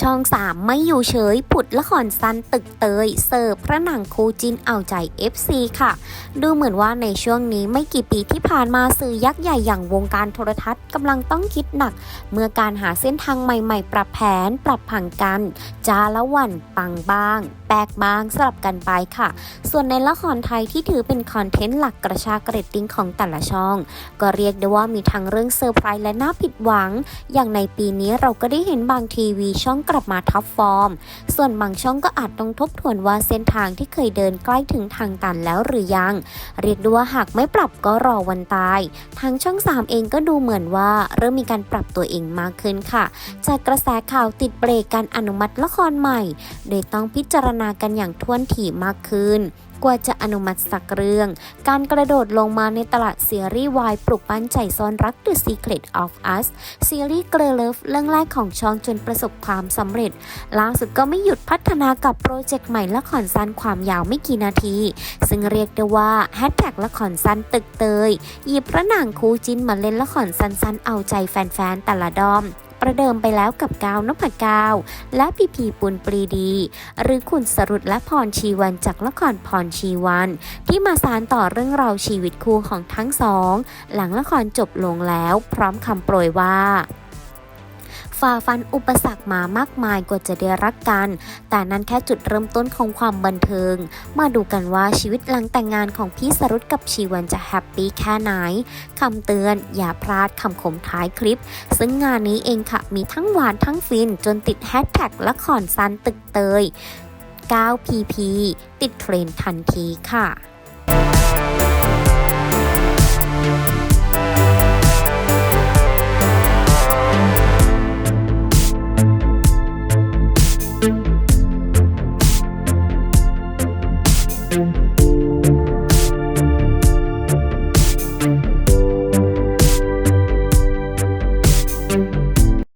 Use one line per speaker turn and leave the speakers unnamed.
ช่อง 3 ไม่อยู่เฉย ผุดละครสั้นตึกเตย เสิร์ฟพระหนังคูจินเอาใจ FC ค่ะ ดูเหมือนว่าในช่วงนี้ไม่กี่ปีที่ผ่านมาสื่อยักษ์ใหญ่อย่างวงการโทรทัศน์กำลังต้องคิดหนัก เมื่อการหาเส้นทางใหม่ๆ ปรับแผน ปรับผังกัน จาละวัน ปังบ้าง แปลกบ้างสลับกันไปค่ะ ส่วนในละครไทยที่ถือเป็นคอนเทนต์หลักกระชากเรตติ้งของแต่ละช่อง ก็เรียกได้ว่ามีทั้งเรื่องเซอร์ไพรส์และน่าผิดหวัง อย่างในปีนี้เราก็ได้เห็นบางทีวีช่องกลับมาท็อปฟอร์ม ส่วนบางช่องก็อาจต้องทบทวนว่าเส้นทางที่เคยเดินใกล้ถึงทางตันแล้วหรือยัง เรียกได้ว่าหากไม่ปรับก็รอวันตาย ทางช่อง 3 เองก็ดูเหมือนว่าเริ่มมีการปรับตัวเองมากขึ้นค่ะ จากกระแสข่าวติดเบรกการอนุมัติละครใหม่ โดยต้องพิจารณากันอย่างท่วนถี่มากขึ้น กว่าจะอนุมัติสักเรื่อง การกระโดดลงมาในตลาดซีรีส์วายปลุกปั้นใจซ่อนรัก The Secret of Us ซีรีส์เกรเลิฟเรื่องแรกของชองจนประสบความสำเร็จ ล่าสุดก็ไม่หยุดพัฒนากับโปรเจกต์ใหม่ละครสั้นความยาวไม่กี่นาที ซึ่งเรียกได้ว่าแฮชแท็กละครสั้นตึกเตยหยิบพระนางคูจินมาเล่นละครสั้นๆเอาใจแฟนๆแต่ละดอม ประเดิมไปแล้วกับกาวนพกาว และพีพีปุณปรีดี หรือคุณสรุตและพรชีวันจากละครพรชีวัน ที่มาสารต่อเรื่องราวชีวิตคู่ของทั้งสอง หลังละครจบลงแล้ว พร้อมคำโปรยว่า ฝ่าฟันอุปสรรคมามากมายกว่าจะได้รักกัน แต่นั้นแค่จุดเริ่มต้นของความบันเทิง มาดูกันว่าชีวิตหลังแต่งงานของพี่สรุตกับชีวันจะแฮปปี้แค่ไหนคำเตือนอย่าพลาดคำคมท้ายคลิป ซึ่งงานนี้เองค่ะมีทั้งหวานทั้งฟินจนติดแฮชแท็กละครสั้นตึกเตย 9PP ติดเทรนทันทีค่ะ